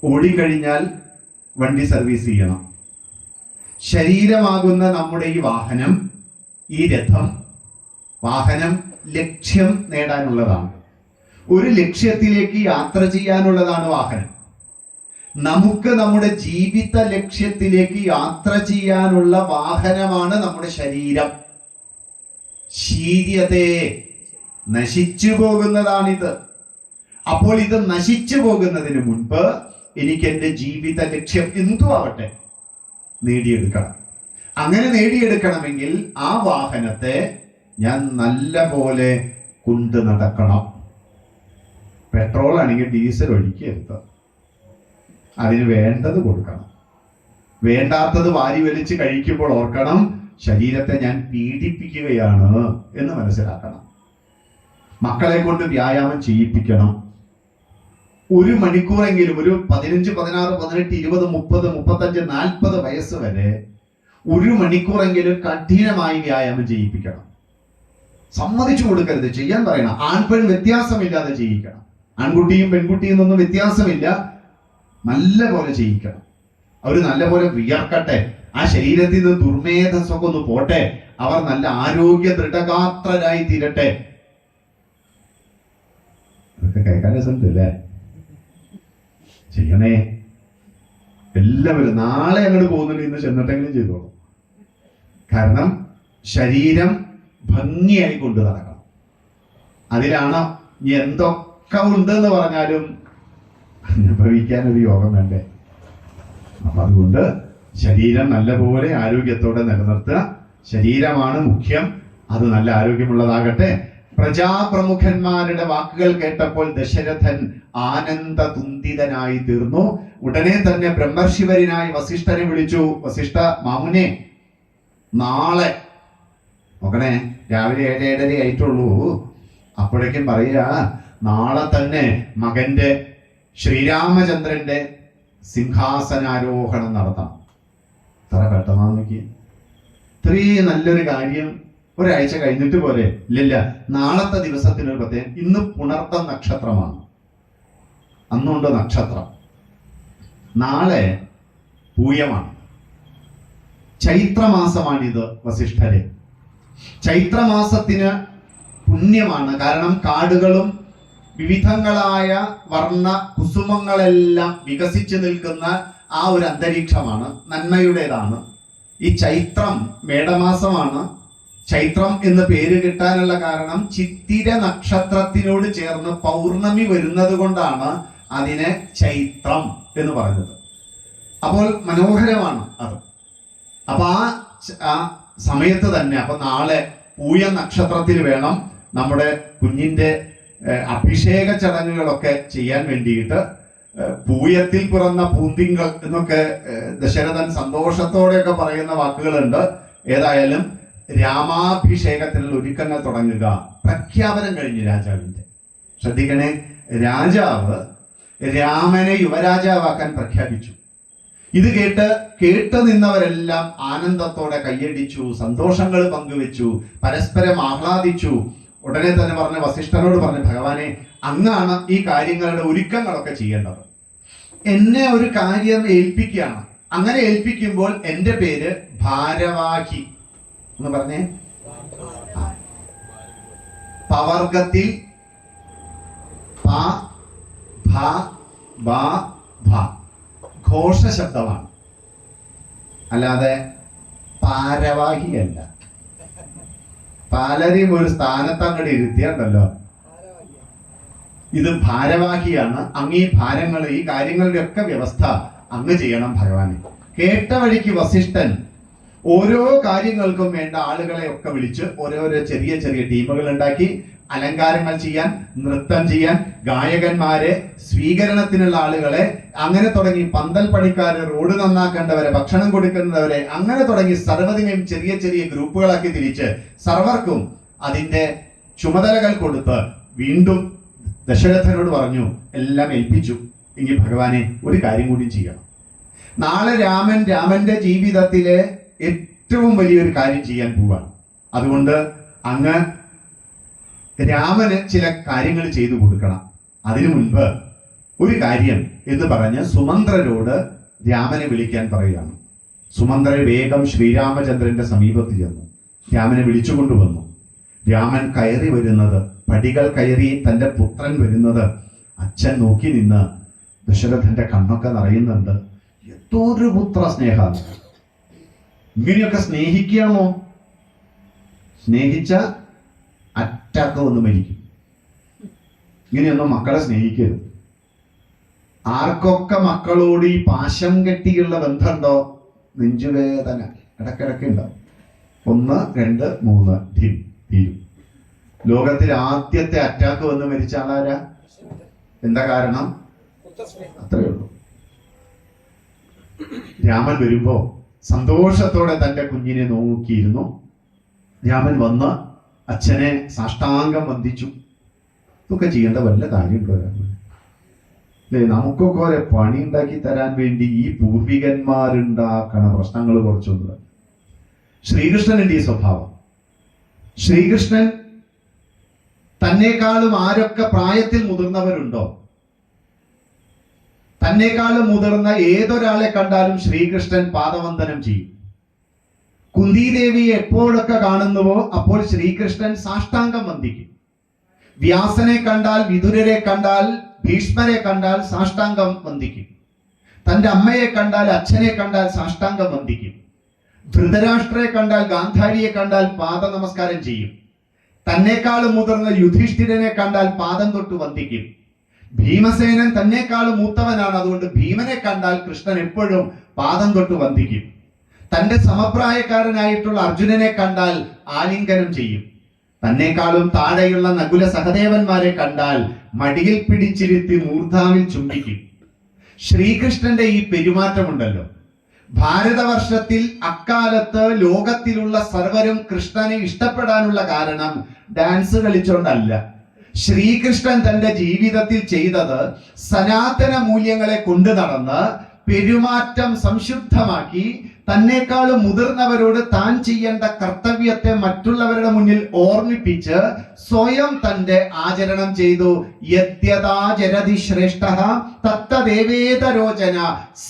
ഓടിക്കഴിഞ്ഞാൽ വണ്ടി സർവീസ് ചെയ്യണം. ശരീരമാകുന്ന നമ്മുടെ ഈ വാഹനം ഈ രഥം വാഹനം ലക്ഷ്യം നേടാനുള്ളതാണ്. ഒരു ലക്ഷ്യത്തിലേക്ക് യാത്ര ചെയ്യാനുള്ളതാണ് വാഹനം. നമുക്ക് നമ്മുടെ ജീവിത ലക്ഷ്യത്തിലേക്ക് യാത്ര ചെയ്യാനുള്ള വാഹനമാണ് നമ്മുടെ ശരീരം. ശീര്യതേ നശിച്ചു പോകുന്നതാണിത്. അപ്പോൾ ഇത് നശിച്ചു പോകുന്നതിന് മുൻപ് എനിക്ക് എന്റെ ജീവിത ലക്ഷ്യം എന്തു ആവട്ടെ നേടിയെടുക്കണം. അങ്ങനെ നേടിയെടുക്കണമെങ്കിൽ ആ വാഹനത്തെ ഞാൻ നല്ല പോലെ കൊണ്ടു നടക്കണം. പെട്രോൾ ആണെങ്കിൽ ഡീസൽ ഒഴിക്കരുത്. അതിന് വേണ്ടത് കൊടുക്കണം. വേണ്ടാത്തത് വാരി വലിച്ച് കഴിക്കുമ്പോൾ ഓർക്കണം ശരീരത്തെ ഞാൻ പീഡിപ്പിക്കുകയാണ് എന്ന് മനസ്സിലാക്കണം. മക്കളെ കൊണ്ട് വ്യായാമം ചെയ്യിപ്പിക്കണം. ഒരു മണിക്കൂറെങ്കിലും ഒരു പതിനഞ്ച് പതിനാറ് പതിനെട്ട് ഇരുപത് മുപ്പത് മുപ്പത്തഞ്ച് നാൽപ്പത് വയസ്സ് വരെ ഒരു മണിക്കൂറെങ്കിലും കഠിനമായി വ്യായാമം ചെയ്യിപ്പിക്കണം. സമ്മതിച്ചു കൊടുക്കരുത്. ചെയ്യാൻ പറയണം. ആൺപെൺ വ്യത്യാസമില്ലാതെ ചെയ്യിക്കണം. ആൺകുട്ടിയും പെൺകുട്ടിയും ഒന്നും വ്യത്യാസമില്ല. നല്ല പോലെ ചെയ്യിക്കണം. അവർ നല്ല പോലെ വിയർക്കട്ടെ. ആ ശരീരത്തിൽ നിന്ന് ദുർമേധസ്സൊക്കെ ഒന്ന് പോട്ടെ. അവർ നല്ല ആരോഗ്യ ദൃഢഗാത്രരായി തീരട്ടെ കേൾക്കാൻ രസമുണ്ട് അല്ലേ? ചെയ്യണേ. എല്ലാവരും നാളെ അങ്ങോട്ട് പോകുന്നുണ്ട് ഇന്ന് ചെന്നിട്ടെങ്കിലും ചെയ്തോളൂ. കാരണം ശരീരം ഭംഗിയായി കൊണ്ടു നടക്കണം. അതിലാണ് എന്തൊക്കെ ഉണ്ടെന്ന് പറഞ്ഞാലും അനുഭവിക്കാൻ ഒരു യോഗം വേണ്ടേ? അപ്പൊ അതുകൊണ്ട് ശരീരം നല്ലപോലെ ആരോഗ്യത്തോടെ നിലനിർത്തുക. ശരീരമാണ് മുഖ്യം. അത് നല്ല ആരോഗ്യമുള്ളതാകട്ടെ. പ്രജാപ്രമുഖന്മാരുടെ വാക്കുകൾ കേട്ടപ്പോൾ ദശരഥൻ ആനന്ദ തുന്തിതനായി തീർന്നു ഉടനെ തന്നെ ബ്രഹ്മർഷിവരനായി വസിഷ്ഠനെ വിളിച്ചു വസിഷ്ഠ മാമുനെ നാളെ. നോക്കണേ രാവിലെ ഏഴ് ഏഴര ആയിട്ടുള്ളൂ. അപ്പോഴേക്കും പറയുക നാളെ തന്നെ മകന്റെ ശ്രീരാമചന്ദ്രന്റെ സിംഹാസനാരോഹണം നടത്തണം ഇത്ര പെട്ടെന്നാ നോക്കി ഇത്രയും നല്ലൊരു കാര്യം ഒരാഴ്ച കഴിഞ്ഞിട്ട് പോലെ ഇല്ലില്ല. നാളത്തെ ദിവസത്തിനൊരു പ്രത്യേകം. ഇന്ന് പുണർത്ത നക്ഷത്രമാണ്. അന്നുണ്ട് നക്ഷത്രം? നാളെ പൂയമാണ്. ചൈത്രമാസമാണിത് വസിഷ്ഠരെ. ചൈത്രമാസത്തിന് പുണ്യമാണ്. കാരണം കാടുകളും വിവിധങ്ങളായ വർണ കുസുമങ്ങളെല്ലാം വികസിച്ചു നിൽക്കുന്ന ആ ഒരു അന്തരീക്ഷമാണ്. നന്മയുടേതാണ്. ഈ ചൈത്രം മേടമാസമാണ്. ചൈത്രം എന്ന് പേര് കിട്ടാനുള്ള കാരണം ചിത്തിര നക്ഷത്രത്തിനോട് ചേർന്ന് പൗർണമി വരുന്നത് കൊണ്ടാണ് അതിനെ ചൈത്രം എന്ന് പറഞ്ഞത് അപ്പോൾ മനോഹരമാണ് അത്. അപ്പൊ ആ സമയത്ത് തന്നെ അപ്പൊ നാളെ പൂയ നക്ഷത്രത്തിൽ വേണം നമ്മുടെ കുഞ്ഞിന്റെ അഭിഷേക ചടങ്ങുകളൊക്കെ ചെയ്യാൻ വേണ്ടിയിട്ട് പൂയത്തിൽ പിറന്ന പൂന്തിങ്കൾ എന്നൊക്കെ ദശരഥൻ സന്തോഷത്തോടെയൊക്കെ പറയുന്ന വാക്കുകളുണ്ട്. ഏതായാലും രാമാഭിഷേകത്തിനുള്ള ഒരുക്കങ്ങൾ തുടങ്ങുക. പ്രഖ്യാപനം കഴിഞ്ഞു രാജാവിന്റെ ശ്രദ്ധിക്കണേ രാജാവ് രാമനെ യുവരാജാവാക്കാൻ പ്രഖ്യാപിച്ചു. ഇത് കേട്ട് കേട്ടു നിന്നവരെല്ലാം ആനന്ദത്തോടെ കൈയടിച്ചു സന്തോഷങ്ങൾ പങ്കുവെച്ചു പരസ്പരം ആഹ്ലാദിച്ചു. ഉടനെ തന്നെ പറഞ്ഞ വസിഷ്ഠനോട് പറഞ്ഞു ഭഗവാനെ അങ്ങാണ് ഈ കാര്യങ്ങളുടെ ഒരുക്കങ്ങളൊക്കെ ചെയ്യേണ്ടത്. എന്നെ ഒരു കാര്യം ഏൽപ്പിക്കുകയാണ്. അങ്ങനെ ഏൽപ്പിക്കുമ്പോൾ എന്റെ പേര് ഭാരവാഹി. എന്ന് പറഞ്ഞേ. പവർഗത്തിൽ ഭ ബ ഭ. ഘോഷ ശബ്ദമാണ്. അല്ലാതെ പാരവാഹിയല്ല. പലരെയും ഒരു സ്ഥാനത്ത് അങ്ങോട്ട് ഇരുത്തിയുണ്ടല്ലോ. ഇത് ഭാരവാഹിയാണ്. അങ്ങ് ഈ ഭാരങ്ങൾ ഈ കാര്യങ്ങളുടെ ഒക്കെ വ്യവസ്ഥ അങ്ങ് ചെയ്യണം ഭഗവാനെ. കേട്ട വഴിക്ക് വസിഷ്ഠൻ ഓരോ കാര്യങ്ങൾക്കും വേണ്ട ആളുകളെ ഒക്കെ വിളിച്ച് ഓരോരോ ചെറിയ ചെറിയ ടീമുകൾ ഉണ്ടാക്കി അലങ്കാരങ്ങൾ ചെയ്യാൻ നൃത്തം ചെയ്യാൻ ഗായകന്മാരെ സ്വീകരണത്തിനുള്ള ആളുകളെ അങ്ങനെ തുടങ്ങി പന്തൽ പണിക്കാരെ റോഡ് നന്നാക്കേണ്ടവരെ ഭക്ഷണം കൊടുക്കുന്നവരെ അങ്ങനെ തുടങ്ങി സർവതിനെയും ചെറിയ ചെറിയ ഗ്രൂപ്പുകളാക്കി തിരിച്ച് സർവർക്കും അതിന്റെ ചുമതലകൾ കൊടുത്ത് വീണ്ടും ദശരഥനോട് പറഞ്ഞു എല്ലാം ഏൽപ്പിച്ചു. ഇനി ഭഗവാനെ ഒരു കാര്യം കൂടി ചെയ്യണം. നാളെ രാമൻ രാമന്റെ ജീവിതത്തിലെ ഏറ്റവും വലിയൊരു കാര്യം ചെയ്യാൻ പോവാണ്. അതുകൊണ്ട് അങ്ങ് രാമന് ചില കാര്യങ്ങൾ ചെയ്തു കൊടുക്കണം. അതിനു മുൻപ് ഒരു കാര്യം എന്ന് പറഞ്ഞ് സുമന്ത്രരോട് രാമനെ വിളിക്കാൻ പറയുകയാണ്. സുമന്ത്രൻ വേഗം ശ്രീരാമചന്ദ്രന്റെ സമീപത്ത് ചെന്നു. രാമനെ വിളിച്ചു കൊണ്ടുവന്നു. രാമൻ കയറി വരുന്നത് പടികൾ കയറി തന്റെ പുത്രൻ വരുന്നത് അച്ഛൻ നോക്കി നിന്ന് ദശരഥന്റെ കണ്ണൊക്കെ നിറയുന്നുണ്ട്. എന്തോരു പുത്ര സ്നേഹ ഇങ്ങനെയൊക്കെ സ്നേഹിക്കാമോ സ്നേഹിച്ച അറ്റാക്ക് വന്ന് മരിക്കും ഇങ്ങനെയൊന്നും മക്കളെ സ്നേഹിക്കരുത്. ആർക്കൊക്കെ മക്കളോട് ഈ പാശം കെട്ടിയുള്ള ബന്ധമുണ്ടോ? നെഞ്ചുവേദന ഇടക്കിടക്ക് ഉണ്ടാവും. ഒന്ന് രണ്ട് മൂന്ന് ടീം തീരും ലോകത്തിൽ ആദ്യത്തെ അറ്റാക്ക് വന്ന് മരിച്ച ആളാരാ എന്താ കാരണം? അത്രയേ ഉള്ളൂ. രാമൻ വരുമ്പോ സന്തോഷത്തോടെ തന്റെ കുഞ്ഞിനെ നോക്കിയിരുന്നു. രാമൻ വന്ന് അച്ഛനെ സാഷ്ടാംഗം വന്ദിച്ചു. ഇതൊക്കെ ചെയ്യേണ്ട വല്ല കാര്യമുണ്ടോ രാമൻ? അല്ലേ നമുക്കൊക്കെ ഒരു പണി ഉണ്ടാക്കി തരാൻ വേണ്ടി ഈ പൂർവികന്മാരുണ്ടാക്കണ പ്രശ്നങ്ങൾ കുറച്ചൊന്നും ശ്രീകൃഷ്ണന്റെ ഈ സ്വഭാവം. ശ്രീകൃഷ്ണൻ തന്നെക്കാളും ആരൊക്കെ പ്രായത്തിൽ മുതിർന്നവരുണ്ടോ? തന്നെക്കാളും മുതിർന്ന ഏതൊരാളെ കണ്ടാലും ശ്രീകൃഷ്ണൻ പാദവന്ദനം ചെയ്യും. കുന്തിദേവിയെ എപ്പോഴൊക്കെ കാണുന്നുവോ അപ്പോൾ ശ്രീകൃഷ്ണൻ സാഷ്ടാംഗം വന്ദിക്കും. വ്യാസനെ കണ്ടാൽ വിതുരരെ കണ്ടാൽ ഭീഷ്മരെ കണ്ടാൽ സാഷ്ടാംഗം വന്ദിക്കും. തന്റെ അമ്മയെ കണ്ടാൽ അച്ഛനെ കണ്ടാൽ സാഷ്ടാംഗം വന്ദിക്കും. ധൃതരാഷ്ട്രയെ കണ്ടാൽ ഗാന്ധാരിയെ കണ്ടാൽ പാദ നമസ്കാരം ചെയ്യും. തന്നെക്കാളും മുതിർന്ന യുധിഷ്ഠിരനെ കണ്ടാൽ പാദം തൊട്ട് വന്ദിക്കും. ഭീമസേനൻ തന്നെക്കാളും മൂത്തവനാണ്. അതുകൊണ്ട് ഭീമനെ കണ്ടാൽ കൃഷ്ണൻ എപ്പോഴും പാദം തൊട്ട് വന്ദിക്കും. തന്റെ സമപ്രായക്കാരനായിട്ടുള്ള അർജുനനെ കണ്ടാൽ ആലിംഗനം ചെയ്യും. തന്നെക്കാളും താഴെയുള്ള നകുല സഹദേവന്മാരെ കണ്ടാൽ മടിയിൽ പിടിച്ചിരുത്തി മൂർധാവിൽ ചുംബിക്കും. ശ്രീകൃഷ്ണന്റെ ഈ പെരുമാറ്റമുണ്ടല്ലോ. ഭാരതവർഷത്തിൽ അക്കാലത്ത് ലോകത്തിലുള്ള സർവരും കൃഷ്ണനെ ഇഷ്ടപ്പെടാനുള്ള കാരണം ഡാൻസ് കളിച്ചോണ്ടല്ല. ശ്രീകൃഷ്ണൻ തന്റെ ജീവിതത്തിൽ ചെയ്തത് സനാതന മൂല്യങ്ങളെ കൊണ്ടു നടന്ന് പെരുമാറ്റം സംശുദ്ധമാക്കി തന്നെക്കാളും മുതിർന്നവരോട് താൻ ചെയ്യേണ്ട കർത്തവ്യത്തെ മറ്റുള്ളവരുടെ മുന്നിൽ ഓർമ്മിപ്പിച്ച് സ്വയം തന്റെ ആചരണം ചെയ്തു. യദ്യതാചരതി ശ്രേഷ്ഠ തത്തദേവേതരോചന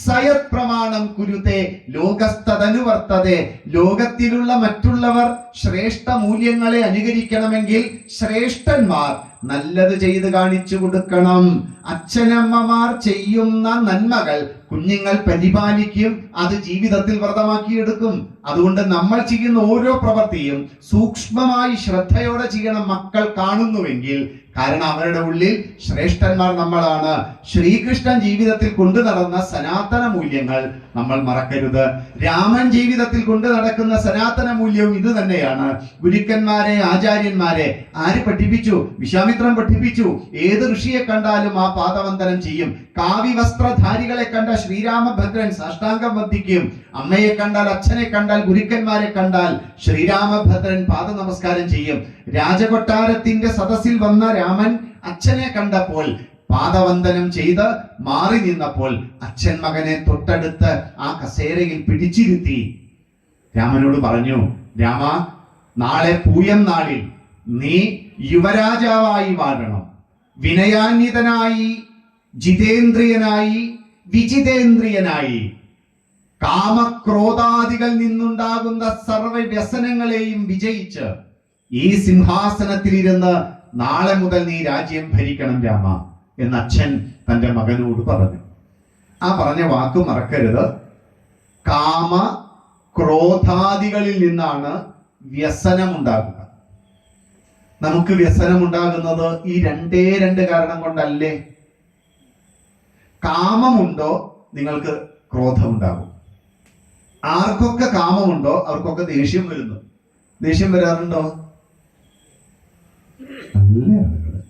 സയത് പ്രമാണം കുരുത്തെ ലോകസ്തനുവർത്തതെ ലോകത്തിലുള്ള മറ്റുള്ളവർ ശ്രേഷ്ഠ മൂല്യങ്ങളെ അനുകരിക്കണമെങ്കിൽ ശ്രേഷ്ഠന്മാർ നല്ലത് ചെയ്ത് കാണിച്ചു കൊടുക്കണം. അച്ഛനമ്മമാർ ചെയ്യുന്ന നന്മകൾ കുഞ്ഞുങ്ങൾ പരിപാലിക്കും അത് ജീവിതത്തിൽ വ്രതമാക്കിയെടുക്കും അതുകൊണ്ട് നമ്മൾ ചെയ്യുന്ന ഓരോ പ്രവൃത്തിയും സൂക്ഷ്മമായി ശ്രദ്ധയോടെ ചെയ്യണം മക്കൾ കാണുന്നുവെങ്കിൽ കാരണം അവരുടെ ഉള്ളിൽ ശ്രേഷ്ഠന്മാർ നമ്മളാണ്. ശ്രീകൃഷ്ണൻ ജീവിതത്തിൽ കൊണ്ടു നടന്ന സനാതന മൂല്യങ്ങൾ നമ്മൾ മറക്കരുത്. രാമൻ ജീവിതത്തിൽ കൊണ്ടു നടക്കുന്ന സനാതന മൂല്യവും ഇത് തന്നെയാണ്. ഗുരുക്കന്മാരെ ആചാര്യന്മാരെ ആര് പഠിപ്പിച്ചു? വിശ്വാമിത്രം പഠിപ്പിച്ചു. ഏത് ഋഷിയെ കണ്ടാലും ആ പാദവന്ദനം ചെയ്യും. കാവി വസ്ത്രധാരികളെ കണ്ട ശ്രീരാമഭദ്രൻ സാഷ്ടാംഗം വന്ദിക്കും അമ്മയെ കണ്ടാൽ അച്ഛനെ കണ്ടാൽ ഗുരുക്കന്മാരെ കണ്ടാൽ ശ്രീരാമഭദ്രൻ പാദ നമസ്കാരം ചെയ്യും. രാജകൊട്ടാരത്തിന്റെ സദസ്സിൽ വന്ന രാമൻ അച്ഛനെ കണ്ടപ്പോൾ പാദവന്ദനം ചെയ്ത് മാറി നിന്നപ്പോൾ അച്ഛൻ മകനെ തൊട്ടടുത്ത് ആ കസേരയിൽ പിടിച്ചിരുത്തി. രാമനോട് പറഞ്ഞു രാമ നാളെ പൂയം നാളിൽ നീ യുവരാജാവായി വാഴണം. വിനയാന്വിതനായി ജിതേന്ദ്രിയനായി വിജിതേന്ദ്രിയനായി. കാമക്രോധാദികൾ നിന്നുണ്ടാകുന്ന സർവ വ്യസനങ്ങളെയും വിജയിച്ച് ഈ സിംഹാസനത്തിലിരുന്ന് നാളെ മുതൽ നീ രാജ്യം ഭരിക്കണം രാമ എന്ന് അച്ഛൻ തന്റെ മകനോട് പറഞ്ഞു. ആ പറഞ്ഞ വാക്ക് മറക്കരുത്. കാമ ക്രോധാദികളിൽ നിന്നാണ് വ്യസനമുണ്ടാകുക. നമുക്ക് വ്യസനമുണ്ടാകുന്നത് ഈ രണ്ടേ രണ്ട് കാരണം കൊണ്ടല്ലേ? കാമമുണ്ടോ നിങ്ങൾക്ക് ക്രോധമുണ്ടാകും. ആർക്കൊക്കെ കാമമുണ്ടോ അവർക്കൊക്കെ ദേഷ്യം വരുന്നു. ദേഷ്യം വരാറുണ്ടോ? നല്ല ആളുകൾ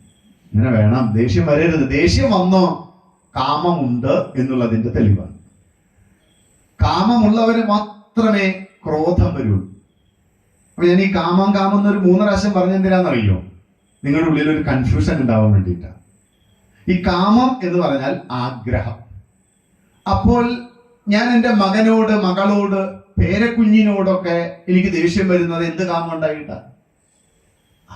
ഇങ്ങനെ വേണം. ദേഷ്യം വരരുത്. ദേഷ്യം വന്നോ? കാമമുണ്ട് എന്നുള്ളതിന്റെ തെളിവാണ്. കാമമുള്ളവര് മാത്രമേ ക്രോധം വരുള്ളൂ. അപ്പൊ ഞാൻ ഈ കാമം കാമം എന്നൊരു മൂന്ന് പ്രാവശ്യം പറഞ്ഞെന്തിനാണെന്നറിയോ നിങ്ങളുടെ ഉള്ളിൽ ഒരു കൺഫ്യൂഷൻ ഉണ്ടാവാൻ വേണ്ടിയിട്ടാണ് ഈ കാമം എന്ന് പറഞ്ഞാൽ ആഗ്രഹം. അപ്പോൾ ഞാൻ എന്റെ മകനോട് മകളോട് പേരക്കുഞ്ഞിനോടൊക്കെ എനിക്ക് ദേഷ്യം വരുന്നത് എന്ത് കാമം ഉണ്ടായിട്ടാ?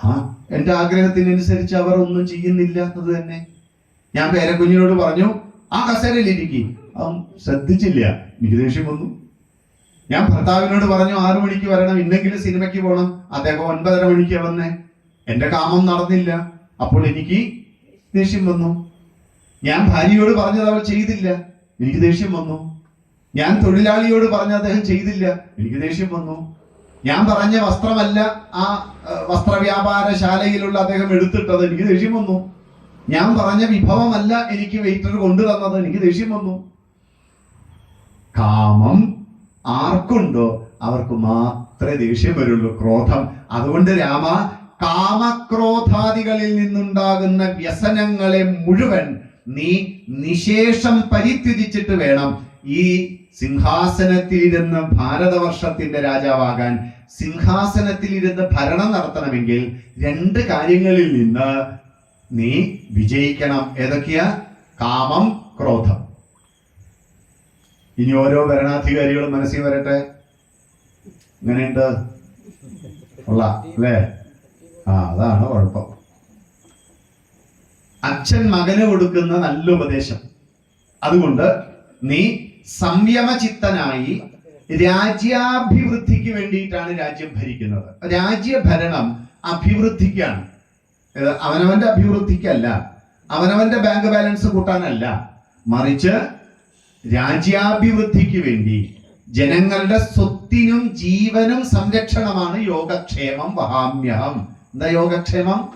ആ എന്റെ ആഗ്രഹത്തിനനുസരിച്ച് അവർ ഒന്നും ചെയ്യുന്നില്ല എന്നത് തന്നെ. ഞാൻ പേരക്കുഞ്ഞിനോട് പറഞ്ഞു ആ കസേരയിൽ ഇരിക്കി. അവൻ ശ്രദ്ധിച്ചില്ല. എനിക്ക് ദേഷ്യം വന്നു. ഞാൻ ഭർത്താവിനോട് പറഞ്ഞു ആറു മണിക്ക് വരണം ഇന്നെങ്കിലും സിനിമയ്ക്ക് പോകണം അദ്ദേഹം ഒൻപതര മണിക്ക് വന്നേ. എന്റെ കാമം നടന്നില്ല. അപ്പോൾ എനിക്ക് ദേഷ്യം വന്നു. ഞാൻ ഭാര്യയോട് പറഞ്ഞത് അവൾ ചെയ്തില്ല. എനിക്ക് ദേഷ്യം വന്നു. ഞാൻ തൊഴിലാളിയോട് പറഞ്ഞ അദ്ദേഹം ചെയ്തില്ല. എനിക്ക് ദേഷ്യം വന്നു. ഞാൻ പറഞ്ഞ വസ്ത്രമല്ല ആ വസ്ത്രവ്യാപാരശാലയിലുള്ള അദ്ദേഹം എടുത്തിട്ടത്. എനിക്ക് ദേഷ്യം വന്നു. ഞാൻ പറഞ്ഞ വിഭവമല്ല എനിക്ക് വെയിറ്റർ കൊണ്ടുതന്നത് എനിക്ക് ദേഷ്യം വന്നു. കാമം ആർക്കുണ്ടോ? അവർക്ക് മാത്രമേ ദേഷ്യം വരുള്ളൂ. ക്രോധം. അതുകൊണ്ട് രാമ കാമക്രോധാദികളിൽ നിന്നുണ്ടാകുന്ന വ്യസനങ്ങളെ മുഴുവൻ നീ നിശേഷം പരിത്യജിച്ചിട്ട് വേണം ഈ സിംഹാസനത്തിലിരുന്ന് ഭാരതവർഷത്തിന്റെ രാജാവാകാൻ. സിംഹാസനത്തിലിരുന്ന് ഭരണം നടത്തണമെങ്കിൽ രണ്ട് കാര്യങ്ങളിൽ നിന്ന് നീ വിജയിക്കണം. ഏതൊക്കെയാ? കാമം ക്രോധം. ഇനി ഓരോ ഭരണാധികാരികളും മനസ്സിൽ വരട്ടെ. ഇങ്ങനെയുണ്ട്? ഉള്ള അല്ലേ? ആ അതാണ് കുഴപ്പം. അച്ഛൻ മകന് കൊടുക്കുന്ന നല്ല ഉപദേശം. അതുകൊണ്ട് നീ സംയമചിത്തനായി രാജ്യാഭിവൃദ്ധിക്ക് വേണ്ടിയിട്ടാണ് രാജ്യം ഭരിക്കുന്നത്. രാജ്യഭരണം അഭിവൃദ്ധിക്കാണ്. അവനവന്റെ അഭിവൃദ്ധിക്കല്ല. അവനവന്റെ ബാങ്ക് ബാലൻസ് കൂട്ടാനല്ല. മറിച്ച് രാജ്യാഭിവൃദ്ധിക്ക് വേണ്ടി ജനങ്ങളുടെ സ്വത്തിനും ജീവനും സംരക്ഷണമാണ് യോഗക്ഷേമം വഹാമ്യഹം. എന്താ യോഗക്ഷേമം?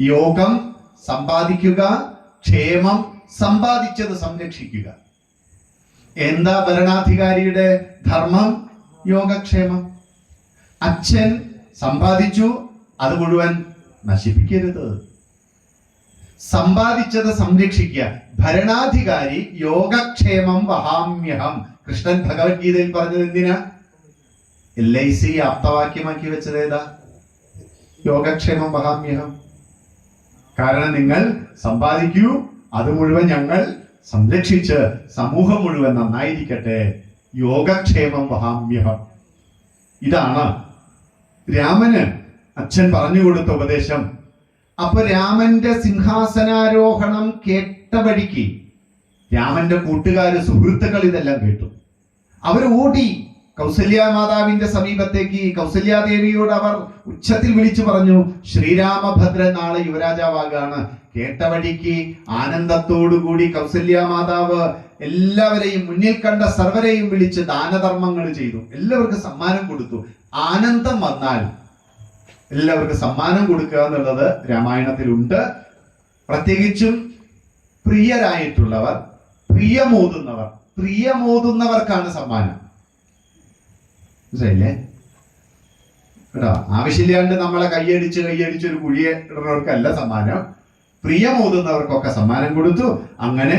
യോഗം സമ്പാദിക്കുക ക്ഷേമം സമ്പാദിച്ചത് സംരക്ഷിക്കുക. എന്താ ഭരണാധികാരിയുടെ ധർമ്മം? യോഗക്ഷേമം. അച്ഛൻ സമ്പാദിച്ചു അത് മുഴുവൻ നശിപ്പിക്കരുത്. സമ്പാദിച്ചത് സംരക്ഷിക്കുക ഭരണാധികാരി യോഗക്ഷേമം വഹാമ്യഹം. കൃഷ്ണൻ ഭഗവത്ഗീതയിൽ പറഞ്ഞത് എന്തിനാ? എൽ ഐ സി ആപ്തവാക്യമാക്കി വെച്ചത് ഏതാ? യോഗക്ഷേമം വഹാമ്യഹം. കാരണം നിങ്ങൾ സമ്പാദിക്കൂ അത് മുഴുവൻ ഞങ്ങൾ സംരക്ഷിച്ച് സമൂഹം മുഴുവൻ നന്നായിരിക്കട്ടെ. യോഗക്ഷേമം വഹാമ്യഹം. ഇതാണ് രാമന് അച്ഛൻ പറഞ്ഞു കൊടുത്ത ഉപദേശം. അപ്പൊ രാമന്റെ സിംഹാസനാരോഹണം കേട്ട വഴിക്ക് രാമന്റെ കൂട്ടുകാര് സുഹൃത്തുക്കൾ ഇതെല്ലാം കേട്ടു. അവർ ഓടി കൗസല്യ മാതാവിന്റെ സമീപത്തേക്ക് കൗസല്യാദേവിയോട് അവർ ഉച്ചത്തിൽ വിളിച്ചു പറഞ്ഞു ശ്രീരാമഭദ്രൻ നാളെ യുവരാജാവാകാണ്. കേട്ട വഴിക്ക് ആനന്ദത്തോടുകൂടി കൗസല്യ മാതാവ് എല്ലാവരെയും മുന്നിൽ കണ്ട സർവരെയും വിളിച്ച് ദാനധർമ്മങ്ങൾ ചെയ്തു. എല്ലാവർക്കും സമ്മാനം കൊടുത്തു. ആനന്ദം വന്നാൽ എല്ലാവർക്കും സമ്മാനം കൊടുക്കുക എന്നുള്ളത് രാമായണത്തിലുണ്ട്. പ്രത്യേകിച്ചും പ്രിയരായിട്ടുള്ളവർ പ്രിയമോതുന്നവർ പ്രിയമോതുന്നവർക്കാണ് സമ്മാനം. മനസ്സിലായില്ലേ? കേട്ടോ ആവശ്യമില്ലാണ്ട് നമ്മളെ കൈയടിച്ച് കൈയടിച്ച് ഒരു കുഴിയെ ഇടുന്നവർക്കല്ല സമ്മാനം. പ്രിയമോതുന്നവർക്കൊക്കെ സമ്മാനം കൊടുത്തു. അങ്ങനെ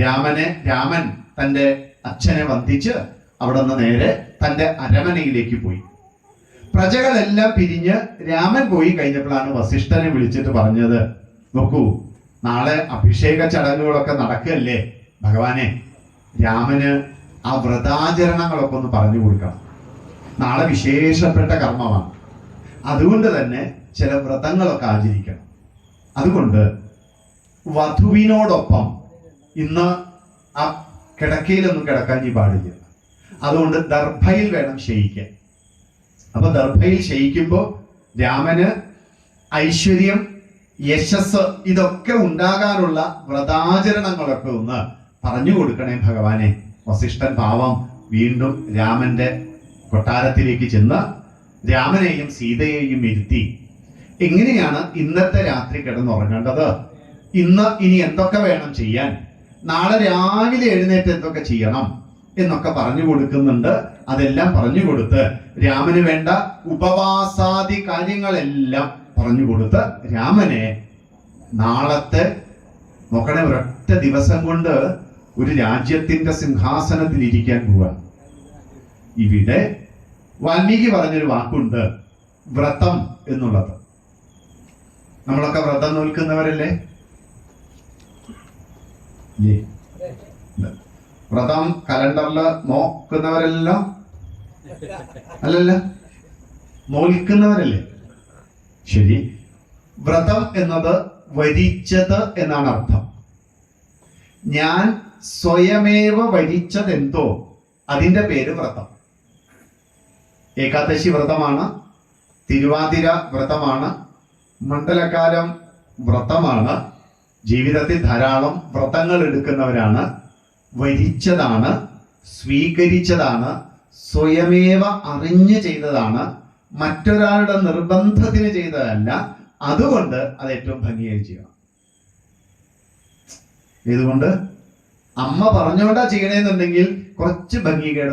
രാമനെ രാമൻ തന്റെ അച്ഛനെ വന്ദിച്ച് അവിടെ നിന്ന് നേരെ തന്റെ അരമനയിലേക്ക് പോയി. പ്രജകളെല്ലാം പിരിഞ്ഞ് രാമൻ പോയി കഴിഞ്ഞപ്പോഴാണ് വസിഷ്ഠനെ വിളിച്ചിട്ട് പറഞ്ഞത് നോക്കൂ നാളെ അഭിഷേക ചടങ്ങുകളൊക്കെ നടക്കല്ലേ ഭഗവാനെ രാമന് ആ വ്രതാചരണങ്ങളൊക്കെ ഒന്ന് പറഞ്ഞു കൊടുക്കണം. നാളെ വിശേഷപ്പെട്ട കർമ്മമാണ്. അതുകൊണ്ട് തന്നെ ചില വ്രതങ്ങളൊക്കെ ആചരിക്കണം. അതുകൊണ്ട് വധുവിനോടൊപ്പം ഇന്ന് ആ കിടക്കയിലൊന്നും കിടക്കാൻ ഈ പാടില്ല. അതുകൊണ്ട് ദർഭയിൽ വേണം ശയിക്കാൻ അപ്പൊ ദർഭയിൽ ശയിക്കുമ്പോൾ രാമന് ഐശ്വര്യം യശസ് ഇതൊക്കെ ഉണ്ടാകാനുള്ള വ്രതാചരണങ്ങളൊക്കെ ഒന്ന് പറഞ്ഞു കൊടുക്കണേ ഭഗവാനെ. വസിഷ്ഠൻ പാവം വീണ്ടും രാമന്റെ കൊട്ടാരത്തിലേക്ക് ചെന്ന് രാമനെയും സീതയെയും ഇരുത്തി എങ്ങനെയാണ് ഇന്നത്തെ രാത്രി കിടന്നുറങ്ങേണ്ടത്? ഇന്ന് ഇനി എന്തൊക്കെ വേണം ചെയ്യാൻ? നാളെ രാവിലെ എഴുന്നേറ്റ് എന്തൊക്കെ ചെയ്യണം എന്നൊക്കെ പറഞ്ഞു കൊടുക്കുന്നുണ്ട്. അതെല്ലാം പറഞ്ഞു കൊടുത്ത് രാമന് വേണ്ട ഉപവാസാദി കാര്യങ്ങളെല്ലാം പറഞ്ഞു കൊടുത്ത് രാമനെ നാളത്തെ നോക്കണേ ഒരൊറ്റ ദിവസം കൊണ്ട് ഒരു രാജ്യത്തിന്റെ സിംഹാസനത്തിൽ ഇരിക്കാൻ പോവുക ഇവിടെ വാൽമീകി പറഞ്ഞൊരു വാക്കുണ്ട് വ്രതം എന്നുള്ളത്. നമ്മളൊക്കെ വ്രതം നോൽക്കുന്നവരല്ലേ. വ്രതം കലണ്ടറിൽ നോക്കുന്നവരല്ലോ അല്ലല്ല നോൽക്കുന്നവരല്ലേ? ശരി. വ്രതം എന്നത് വരിച്ചത് എന്നാണ് അർത്ഥം. ഞാൻ സ്വയമേവ വരിച്ചതെന്തോ അതിന്റെ പേര് വ്രതം. ഏകാദശി വ്രതമാണ് തിരുവാതിര വ്രതമാണ് മണ്ഡലകാലം വ്രതമാണ് ജീവിതത്തിൽ ധാരാളം വ്രതങ്ങൾ എടുക്കുന്നവരാണ് വരിച്ചതാണ് സ്വീകരിച്ചതാണ് സ്വയമേവ അറിഞ്ഞ് ചെയ്തതാണ് മറ്റൊരാളുടെ നിർബന്ധത്തിന് ചെയ്തതല്ല അതുകൊണ്ട് അത് ഏറ്റവും ഭംഗിയായി ചെയ്യണം. ഇതുകൊണ്ട് അമ്മ പറഞ്ഞോണ്ടാ ചെയ്യണേന്നുണ്ടെങ്കിൽ കുറച്ച് ഭംഗികേട്